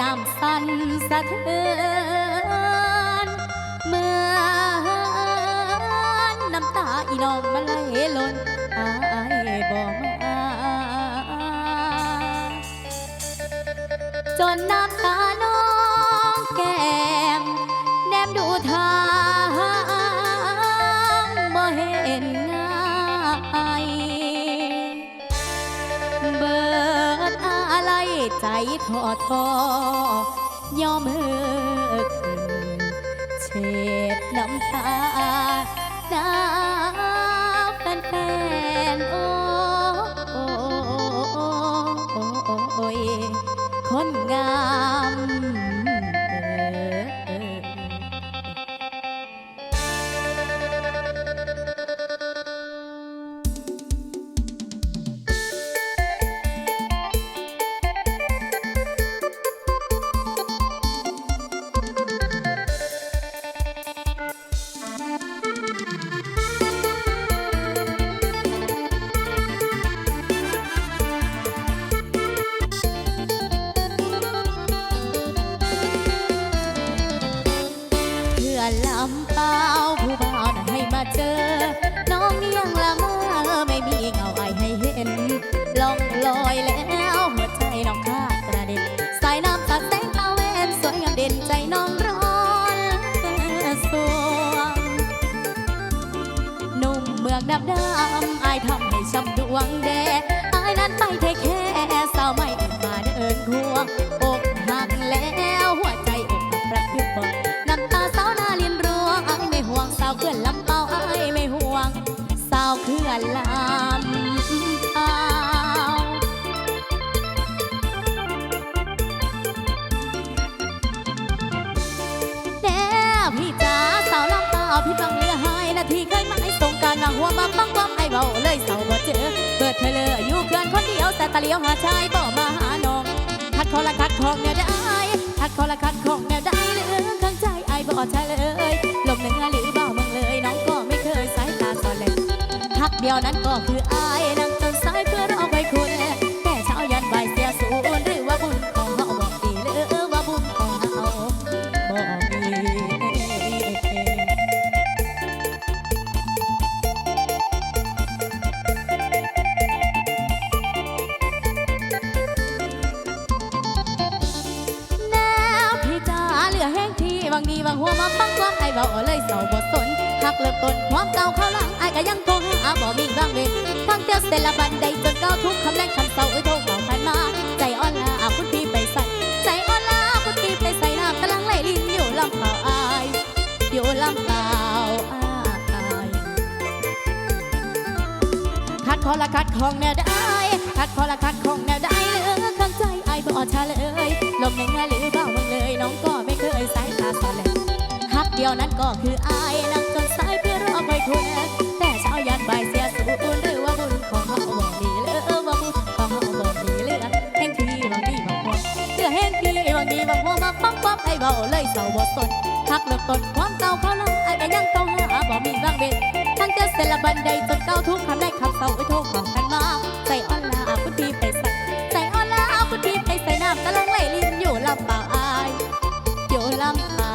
น้ำสั่นสะเทือนเมื่อนน้ำตาอีน้องมันไหลล้นอายบ่มาจนน้ำตาน้องแก้มแนมดูทาง ใจทอทอยอมเฮิกเช็ดน้ำตาหน้าแฟนๆโอ้โอ้โอ้โอ้โอ้ยคนงาม ลำเปล่าผู้บ่าวนั้นให้มาเจอ น้องยังละเมอไม่มีเงาไอายให้เห็นล่องลอยแล้วหัวใจน้องขาดกระเด็นสายน้ำตัดแสงตาเวนสวยงามเด่นใจน้องร้อนสวงหนุ่มเมืองดำดำอายทำให้ช้ำดวงแดอายนั้นไปเทแค่สาวไม่มาเดินควงอกหักแล้วาวลำเปล่าพี่ฟังเรือหายนาทีเคยมาให้ส่งการมาหัวมาปังปั๊มไอเบาเลยเสาบ่เจอ เปิดเธอเลยอยู่เกินคนเดียวแต่ตะเลียวหาชายบ่มาหาน้องคัดคอละคัดของแนวได้คัดคอละคัดของแนวได้เหลือข้างใจไอบ่ใช่เลยลมเหนือหรือเบาเมืองเลยน้องก็ไม่เคยสายตาสอนเลยทักเดียวนั้นก็คือไอายนั่งจนสายเพื่อรอไปคุณ ดีบางหัวมาปังความไอ้เบาเลยเศร้าบทสนหักเลิกต้นความเก่าเข้าหลังไอ้ก็ยังคงหาบ่มีบางเวรทั้งเตียวเสร็จละบันไดจนเก้าทุกคำแรงคำเศร้าเอ้ยโทรเบาผ่านมา ใจอ่อนลาอาคุณพี่ไปใส่ ใจอ่อนลาคุณพี่ไปใส่น้ำกำลังไหลลินอยู่ลำเปล่าอายอยู่ลำเปล่าอายคัดคอละคัดของแนวได้คัดคอละคัดของแนวได้เลือ ข้างใจไอ้ายบ่ชาเลยลมในเงาหรือเบามึงเลย น้องก็ไม่เคยสายตาสอนเลยฮักเดียวนั้นก็คืออายนั่งจนสายเพื่อรอคอยคุณแต่เช้ายันบ่ายเสียสูญหรือว่าบุญของเขาบอกดีเหลยว่าบุญของเขาบอกดีเลือแห่งที่บางดีบางพวเหลือแห่งที่บางดีบางพวมาปังปั๊บไอ้เบาเลยเศร้าบ่สนฮักเลิกตนความเก่าเขาลังไอ้ก็ยังต้องหาบ่มีบางเวรทั้งเจอเสละบันไดจนเก้าทุกคำได้คำเศร้าไว้โทรของ Salam